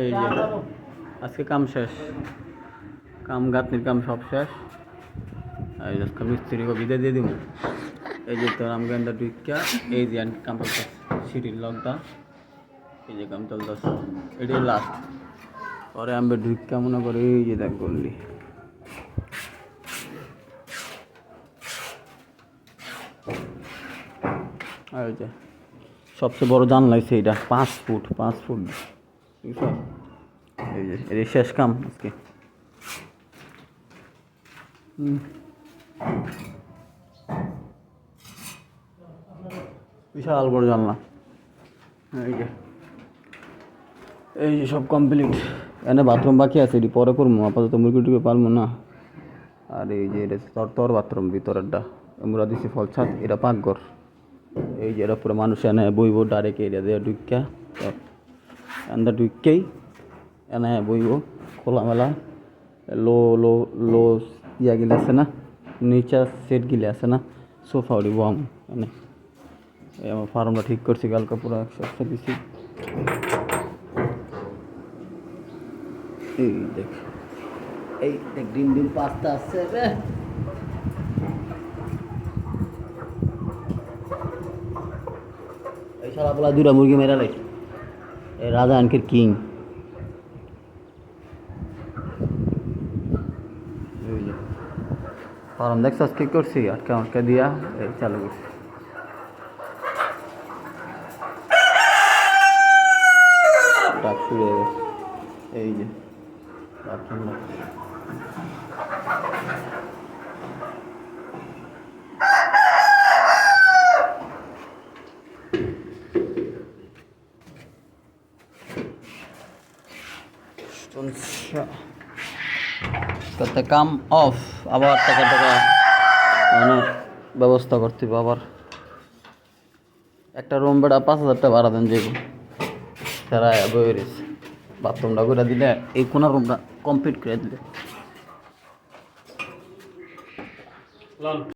এই যে, আজকে কাম শেষ। কাম গাঁথনির কাম সব শেষ। এই যে, আজকে মিস্ত্রিকে বিদায় দিয়ে দিব এই যে, তোর আমগানটা ডুইকা এই যে কাম সিটির লকটা। এই যে, কাম চলতেছে। এটাই লাস্ট পরে আমি ঢুকা মনে করি, এই যে, দেখ করলি আর যে, সবচেয়ে বড় জানলা হচ্ছে এটা পাঁচ ফুট পাঁচ ফুট। বুঝছ এই যে এর শেষ কাম আজকে। বিশাল বড় জানলা। এই যে। এই যে সব কমপ্লিট এনে বাথরুম বাকি আছে এটি পরে করব আপাতত মুরগি টুকে পারব না। আর এই যে এটা তোর তোর বাথরুম ভিতরেরটা আমরা দিছি ফল ছাদ এটা পাকঘর। এই যে এটা পুরো মানুষ এনে বইব ডাইরেক্ট এরিয়া দিয়ে ঢুকা এনে ঢুকেই এনে বইব, খোলামেলা। লো লো লো ইয়া গিলে আছে না? নিচা সেট গিলে আছে না? সোফা উড়িব আমি, এনে। আমার ফার্মটা ঠিক করছি কালকে পুরো একশো দিছি এই দেখ এই দেখ, ডিম ডিম পাস্তা আসছে রে এই শালাগুলা দুটা মুরগি মেরা লাই এই রাজা আনকের কিং ফার্ম দেখছস কি করছি আটকা আটকা দিয়া এই চালু করছি ডাক শুরু হয়ে গেছে এই যে বাথরুম করতে কাম অফ, আবার টাকা টাকা মানে ব্যবস্থা করতে আবার। একটা রুম বেড়া পাঁচ হাজার টাকা ভাড়া দেন যাইব। তারা বই রয়েছে। বাথরুমটা করে দিলে এই কোনা রুমটা কমপ্লিট করে দিলে।